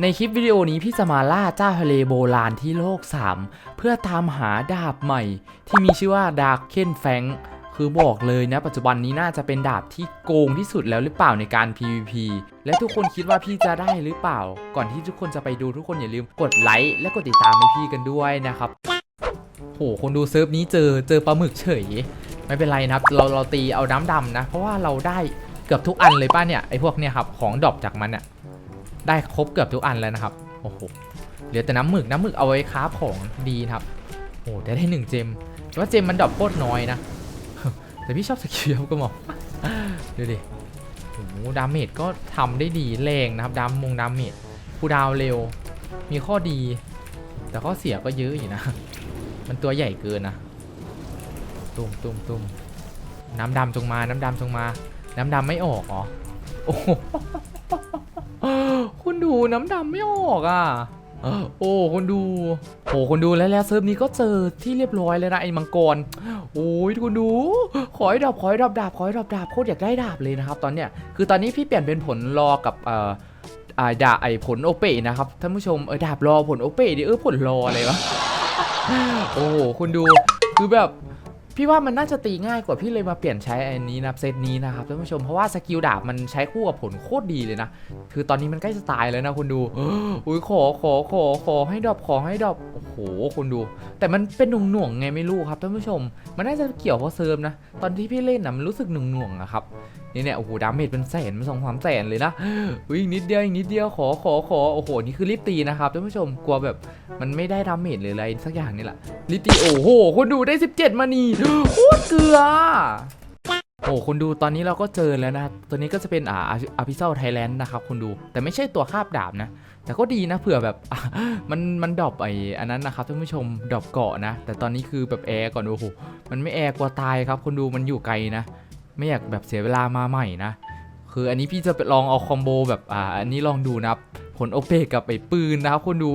ในคลิปวิดีโอนี้พี่จะมาล่าเจ้าทะเลโบราณที่โลก 3 เพื่อตามหาดาบใหม่ ที่มีชื่อว่าดาร์เคนแฟงคือบอกเลยนะปัจจุบันนี้น่าจะเป็นดาบที่โกงที่สุดแล้วหรือเปล่าในการ PVP และทุกคนคิดว่าพี่จะได้หรือเปล่า ก่อนที่ทุกคนจะไปดูทุกคนอย่าลืมกดไลค์และกดติดตามให้พี่กันด้วยนะครับโหคนดูเซิร์ฟนี้เจอเจอปลาหมึกเฉย ไม่เป็นไรนะครับเราเราตีเอาน้ำดำนะ เพราะว่าเราได้เกือบทุกอันเลยป้าเนี่ยไอ้พวกเนี่ยครับของดรอปจากมันเนี่ย ได้ครบเกือบทุกอันแล้วนะครับ โอ้โห เหลือแต่น้ำหมึก น้ำหมึกเอาไว้ค้าของดีนะครับโอ้โหได้ได้หนึ่งเจมแต่ว่าเจมมันดรอปโคตรน้อยนะ แต่พี่ชอบสกิลยับก็มองดูดิโอ้โหดาเมจก็ทำได้ดีแรงนะครับ ดามมงดาเมจคูดาวเร็ว มีข้อดี แต่ข้อเสียก็เยอะอยู่นะ มันตัวใหญ่เกินนะ ตุ้มตุ้มตุ้มน้ำดำจงมา น้ำดำจงมา น้ำดำไม่ออกอโอ้ น้ำดำไม่ออกอะโอ้คนดูโอ้คนดูแล้วแล้วเซิร์ฟนี้ก็เจอที่เรียบร้อยแล้วนะไอ้มังกรโอ้ยคุณดู ขอให้ดาบขอให้ดาบดาบขอให้ดาบดาบโคตรอยากได้ดาบเลยนะครับ ตอนเนี้ยคือตอนนี้พี่เปลี่ยนเป็นผลรอกับเอ่ออ่าดาไอ้ผลโอเปะนะครับท่านผู้ชมเออดาบรอผลโอเปะดิเออผลรออะไรวะโอ้โหคุณดูคือแบบ พี่ว่ามันน่าจะตีง่ายกว่าพี่เลยมาเปลี่ยนใช้อันนี้นะเซตนี้นะครับท่านผู้ชมเพราะว่าสกิลดาบมันใช้คู่กับผลโคตรดีเลยนะ คือตอนนี้มันใกล้จะตายแล้วนะคุณดูอุ้ยขอขอขอขอให้ดอบขอให้ดอบโอ้โหคุณดู แต่มันเป็นหน่วงหน่วงๆไงไม่รู้ครับท่านผู้ชม มันน่าจะเกี่ยวเพราะเซิร์ฟนะ ตอนที่พี่เล่นนะมันรู้สึกหน่วงหน่วงอะครับ นี่เนี่ยโอ้โหดาเมจเป็นแสนเป็นสองสามแสนเลยนะอุ้ยนิดเดียวอีกนิดเดียวขอขอขอโอ้โหนี่คือรีบตีนะครับท่านผู้ชมกลัวแบบมันไม่ได้ดาเมจหรืออะไรสักอย่างนี่แหละรีบตีโอ้โหคุณดูได้ 17มานีโคตรเกลือโอ้คุณดูตอนนี้เราก็เจอแล้วนะตัวนี้ก็จะเป็นอ่าอาพิเซลไทยแลนด์นะครับคุณดู แต่ไม่ใช่ตัวคาบดาบนะ แต่ก็ดีนะเผื่อแบบมันมันดรอปไออันนั้นนะครับท่านผู้ชมดรอปเกาะนะ แต่ตอนนี้คือแบบแอร์ก่อนโอ้โหมันไม่แอร์กลัวตายครับคุณดูมันอยู่ไกลนะ ไม่อยากแบบเสียเวลามาใหม่นะ คืออันนี้พี่จะไปลองเอาคอมโบแบบอ่าอันนี้ลองดูนะครับผลโอเปกกับไอ้ปืนนะครับคุณดู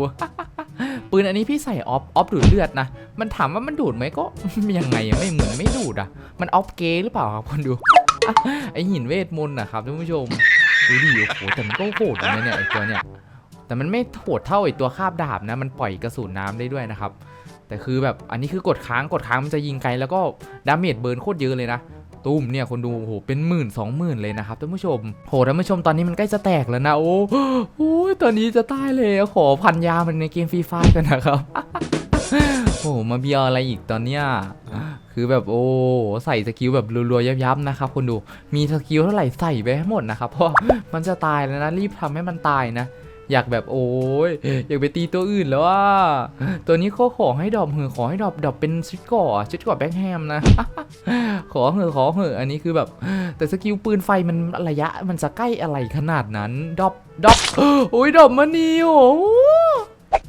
ปืนอันนี้พี่ใส่ออฟออฟดูดเลือดนะ มันถามว่ามันดูดไหมก็ ยังไงไม่เหมือนไม่ดูดอะ มันออฟเกย์หรือเปล่าครับคนดูไอหินเวทมนต์นะครับท่านผู้ชมดูดิโอ้โหแต่มันก็โหดนะเนี่ยไอตัวเนี่ยแต่มันไม่โหดเท่าไอตัวคาบดาบนะ มันปล่อยกระสุนน้ำได้ด้วยนะครับแต่คือแบบอันนี้คือกดค้างกดค้างมันจะยิงไกลแล้วก็ดาเมจเบิร์นโคตรเยอะเลยนะ ตุ้มเนี่ยคนดูโอ้โหเป็นหมื่นสองหมื่นเลยนะครับท่านผู้ชมโหท่านผู้ชมตอนนี้มันใกล้จะแตกแล้วนะโอ้โหตอนนี้จะตายเลยขอพันยามันในเกมฟรีไฟกันนะครับโอ้โหมาเบียอะไรอีกตอนเนี้ยคือแบบโอ้ใส่สกิลแบบรัวๆยับๆนะครับคนดูมีสกิลเท่าไหร่ใส่ไปให้หมดนะครับเพราะมันจะตายแล้วนะรีบทำให้มันตายนะ อยากแบบโอ้ยอยากไปตีตัวอื่นแล้วว่าตัวนี้เขาขอให้ดรอปเหอะขอให้ดรอปดรอปเป็นชุดก่อชุดก่อแบ็คแฮมนะขอเหอะขอเหอะอันนี้คือแบบ แต่สกิลปืนไฟมันระยะมันจะใกล้อะไรขนาดนั้นดรอปดรอปโอ้ยดรอปมานีโอ้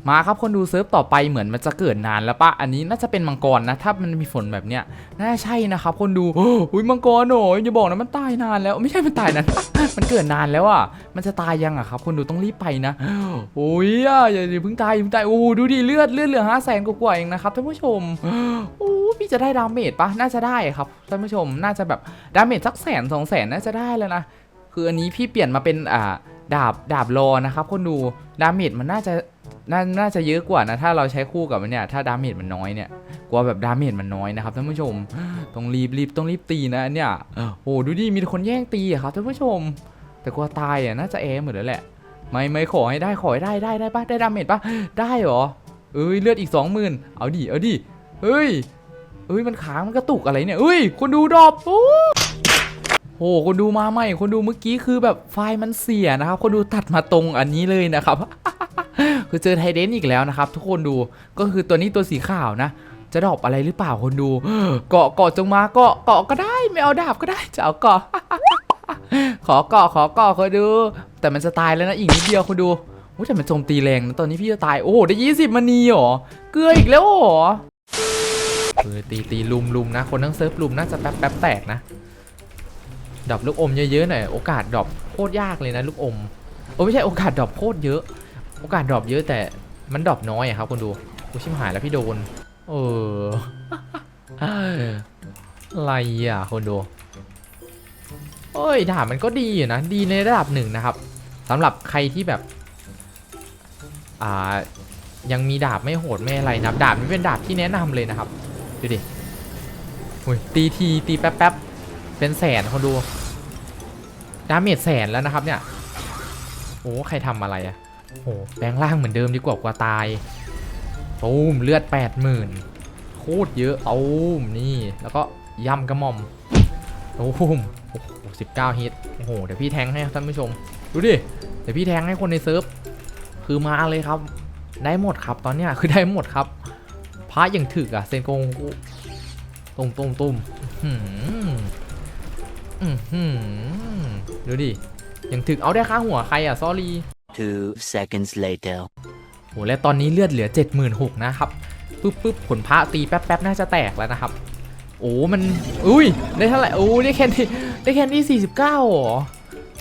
มาครับคนดูเซิร์ฟต่อไปเหมือนมันจะเกิดนานแล้วปะอันนี้น่าจะเป็นมังกรนะ ถ้ามันมีฝนแบบเนี้ยน่าใช่นะครับ คนดูอุ้ยมังกรโหยอย่าบอกนะมันตายนานแล้วไม่ใช่มันตายนานมันเกิดนานแล้วอะมันจะตายยังอะครับ คนดูต้องรีบไปนะโอ้ยอะอย่าอย่าเพิ่งตายอย่าเพิ่งตายโอ้ดูดิเลือดเลือดเหลือห้าแสนกว่าเองนะครับท่านผู้ชมโอ้พี่จะได้ดาเมจปะน่าจะได้ครับท่านผู้ชมน่าจะแบบดาเมจสักแสนสองแสนน่าจะได้แล้วนะคืออันนี้พี่เปลี่ยนมาเป็นอ่าดาบดาบรอนะครับ คนดูดาเมจมันน่าจะ น่าน่าจะเยอะกว่านะ ถ้าเราใช้คู่กับมันเนี่ย ถ้าดาเมจมันน้อยเนี่ย กลัวแบบดาเมจมันน้อยนะครับท่านผู้ชม ต้องรีบรีบต้องรีบตีนะเนี่ยโอ้ดูดิ มีคนแย่งตีอะครับท่านผู้ชม แต่กลัวตายอะน่าจะแอร์หมดแล้วแหละ ไม่ไม่ขอให้ได้ขอให้ได้ได้ได้ปะได้ดาเมจปะได้หรอ เอ้ยเลือดอีกสองหมื่นเอาดิเอาดิ เฮ้ย เอ้ยมันค้างมันกระตุกอะไรเนี่ยเอ้ยคนดูดรอปโอ้โหคนดูมาใหม่ คนดูเมื่อกี้คือแบบไฟล์มันเสียนะครับ คนดูตัดมาตรงอันนี้เลยนะครับ คือเจอไทเดนอีกแล้วนะครับ ทุกคนดูก็คือตัวนี้ตัวสีขาวนะจะดรอปอะไรหรือเปล่าคนดู เกาะเกาะจงมาเกาะเกาะก็ได้ ไม่เอาดาบก็ได้จะเอาเกาะขอเกาะขอเกาะคนดู แต่มันจะตายแล้วนะอีกนิดเดียวคนดูโอ้แต่มันโจมตีแรงนะตอนนี้พี่จะตายโอ้โหได้ยี่สิบมานีเหรอเกลืออีกแล้วเหรอเออตีตีลุมลุมนะ คนทั้งเซิร์ฟลุมน่าจะแป๊บแป๊บแตกนะดรอปลูกอมเยอะๆหน่อยโอกาสดรอปโคตรยากเลยนะลูกอมโอ้ไม่ใช่โอกาสดรอปโคตรเยอะ โอกาสดรอปเยอะแต่มันดรอปน้อยอะครับคนดูกูชิมหายแล้วพี่โดน เอออะไรอะคนดูเอ้ยดาบมันก็ดีอยู่นะ ดีในระดับหนึ่งนะครับสำหรับใครที่แบบ อ่า ยังมีดาบไม่โหดไม่อะไรนะดาบนี้เป็นดาบที่แนะนำเลยนะครับ ดูดิอุ้ยตีทีตีแป๊บแป๊บเป็นแสนคนดู ดาเมจแสนแล้วนะครับเนี่ย โอ้ใครทำอะไรอะ โอ้แปลงร่างเหมือนเดิมดีกว่ากว่าตายตูมเลือด 80,000โคตรเยอะตูมนี่ แล้วก็ย่ำกระหม่อมตูมโอ้โห19ฮิตโอ้โห เดี๋ยวพี่แทงให้ท่านผู้ชม ดูดิ เดี๋ยวพี่แทงให้คนในเซิร์ฟ คือมาเลยครับ ได้หมดครับตอนเนี้ยคือได้หมดครับพระอย่างถึกอะเซนโกงตุ่มตุ่มตุ่มอื้อหืออือหือดูดิอย่างถึกเอาได้ค่าหัวใครอะซอรี่ Two seconds later. โหและตอนนี้เลือดเหลือ 76,000นะครับปึ๊บปึ๊บผลพระตีแป๊บแป๊บน่าจะแตกแล้วนะครับโอ้มันอุ้ยได้เท่าไหร่โอ้ได้แคนดี้ได้แคนดี้49หรอ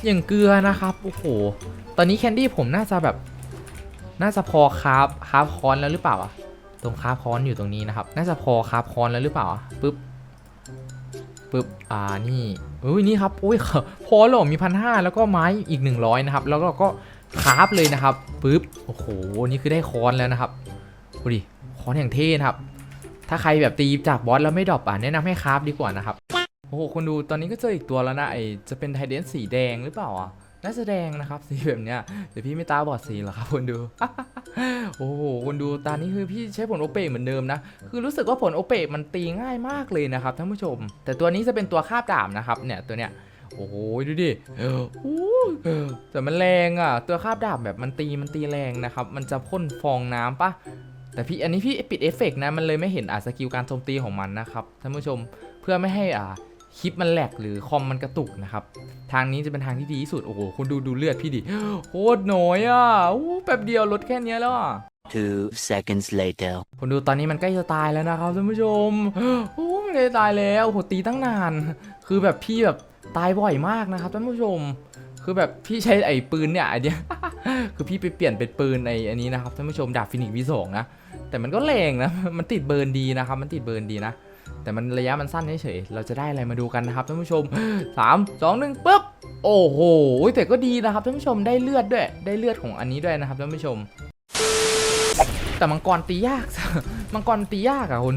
อย่างเกลือนะครับโอ้โหตอนนี้แคนดี้ผมน่าจะแบบน่าจะพอคราฟคราฟคอนแล้วหรือเปล่าอะตรงคราฟคอนอยู่ตรงนี้นะครับ น่าจะพอคราฟคอนแล้วหรือเปล่าอะปึ๊บปึ๊บอ่านี่อุ้ยนี่ครับอุ้ยพอแล้วเหรอมีพันห้าแล้วก็ไม้อีก 100นะครับแล้วก็ก็ คราฟเลยนะครับปึ๊บโอ้โหนี่คือได้คอนแล้วนะครับดูดิคอนอย่างเท่นะครับ ถ้าใครแบบตีจากบอสแล้วไม่ดรอปอะแนะนำให้คราฟดีกว่านะครับโอ้โหคนดูตอนนี้ก็เจออีกตัวแล้วนะไอจะเป็นไทเดนสีแดงหรือเปล่าอะน่าจะแดงนะครับสีแบบเนี้ยเดี๋ยวพี่ไม่ตาบอดสีหรอครับคนดู โอ้โหคนดูตอนนี้คือพี่ใช้ผลโอเปเหมือนเดิมนะ คือรู้สึกว่าผลโอเปมันตีง่ายมากเลยนะครับท่านผู้ชม แต่ตัวนี้จะเป็นตัวคาบดาบนะครับเนี่ยตัวเนี้ย โอ้โหดูดิโอ้โหแต่มันแรงอะ ตัวคาบดาบแบบมันตีมันตีแรงนะครับ มันจะพ่นฟองน้ำปะแต่พี่อันนี้พี่ปิดเอฟเฟกต์นะ มันเลยไม่เห็นอะสกิลการโจมตีของมันนะครับท่านผู้ชมเพื่อไม่ให้อ่าคลิปมันแหลกหรือคอมมันกระตุกนะครับ ทางนี้จะเป็นทางที่ดีที่สุด โอ้โหคุณดูดูเลือดพี่ดิโคตรน้อยอะอู้แป๊บเดียวลดแค่เนี้ยแล้วอะ Two seconds later. คนดูตอนนี้มันใกล้จะตายแล้วนะครับท่านผู้ชมโอ้มันเลยตายแล้วโอ้โหตีตั้งนาน คือแบบพี่แบบ ตายบ่อยมากนะครับท่านผู้ชม คือแบบพี่ใช้ไอ้ปืนเนี่ยไอเนี้ยคือพี่ไปเปลี่ยนเป็นปืนไอ้อันนี้นะครับท่านผู้ชมดาบฟินิกวิสองนะ แต่มันก็แรงนะ มันติดเบิร์นดีนะครับ มันติดเบิร์นดีนะ แต่มันระยะมันสั้นเฉยๆเราจะได้อะไรมาดูกันนะครับท่านผู้ชมสามสองหนึ่งปุ๊บ โอ้โห แต่ก็ดีนะครับท่านผู้ชมได้เลือดด้วย ได้เลือดของอันนี้ด้วยนะครับท่านผู้ชม แต่มังกรตียาก มังกรตียากอะคุณ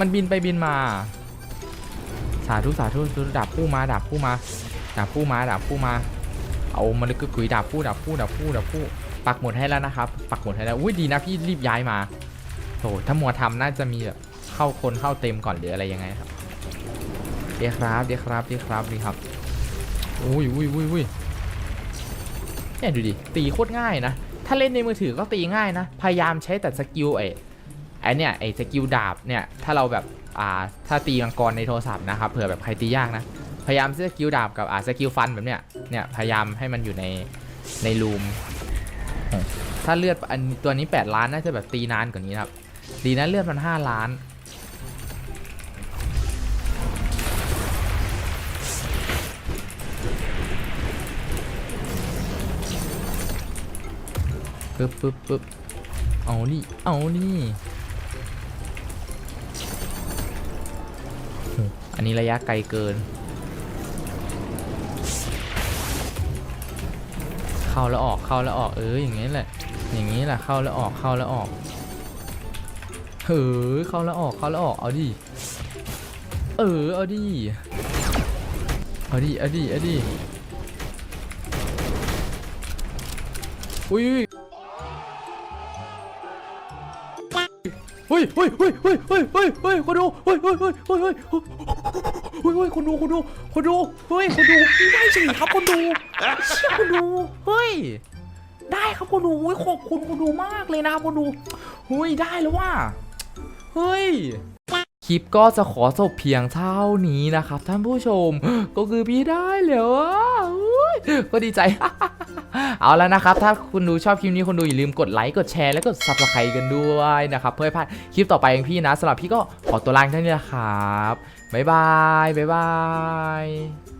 มันบินไปบินมา สาธุสาธุสาธุดาบผู้มาดาบผู้มาดาบผู้มาดาบผู้มา เอามาเลยกกุยดาบผู้ดาบผู้ดาบผู้ดาบผู้ปักหมดให้แล้วนะครับ ปักหมดให้แล้วอุ้ยดีนะพี่รีบย้ายมาโถถ้ามัวทำน่าจะมีแบบเข้าคนเข้าเต็มก่อนหรืออะไรยังไงครับเดี๋ยวครับเดี๋ยวครับเดี๋ยวครับดีครับอุ้ยอุ้ยอุ้ยอุ้ยเนี่ยดูดิตีโคตรง่ายนะ ถ้าเล่นในมือถือก็ตีง่ายนะ พยายามใช้แต่สกิลไอ้ไอ้เนี่ยไอ้สกิลดาบเนี่ยถ้าเราแบบ อ่าถ้าตีมังกรในโทรศัพท์นะครับเผื่อแบบใครตียากนะ พยายามสกิลดาบกับอ่าสกิลฟันแบบเนี้ยเนี่ยพยายามให้มันอยู่ในในรูม ถ้าเลือดอันตัวนี้ 8 ล้านน่าจะแบบตีนานกว่านี้ครับ ดีนะเลือดมัน 5 ล้าน ปึ๊บปึ๊บปึ๊บเอานี่ เอานี่ อันนี้ระยะไกลเกิน เข้าแล้วออกเข้าแล้วออกเอออย่างนี้แหละ อย่างนี้แหละเข้าแล้วออกเข้าแล้วออกเฮ้ยเข้าแล้วออกเข้าแล้วออกเอาดิเออเอาดิเอาดิเอาดิเอาดิอุ้ยเฮ้ยเฮ้ยเฮ้ยเฮ้ยเฮ้ยเฮ้ยเฮ้ยคนดู คนดูคนดู เฮ้ย คนดูได้สิครับคนดูเชี่ยคนดู เฮ้ย ได้ครับคนดูโอ้ยขอบคุณคนดูมากเลยนะครับคนดู เฮ้ย ได้แล้วว่า เฮ้ยคลิปก็จะขอจบเพียงเท่านี้นะครับท่านผู้ชม ก็คือพี่ได้แล้วอะอุ๊ยก็ดีใจ เอาแล้วนะครับ ถ้าคุณดูชอบคลิปนี้คุณดูอย่าลืมกดไลค์กดแชร์และกด subscribe กันด้วยนะครับ เพื่อให้พลาดคลิปต่อไปของพี่นะสำหรับพี่ก็ขอตัวลาไปเท่านี้นะครับ 拜拜拜拜。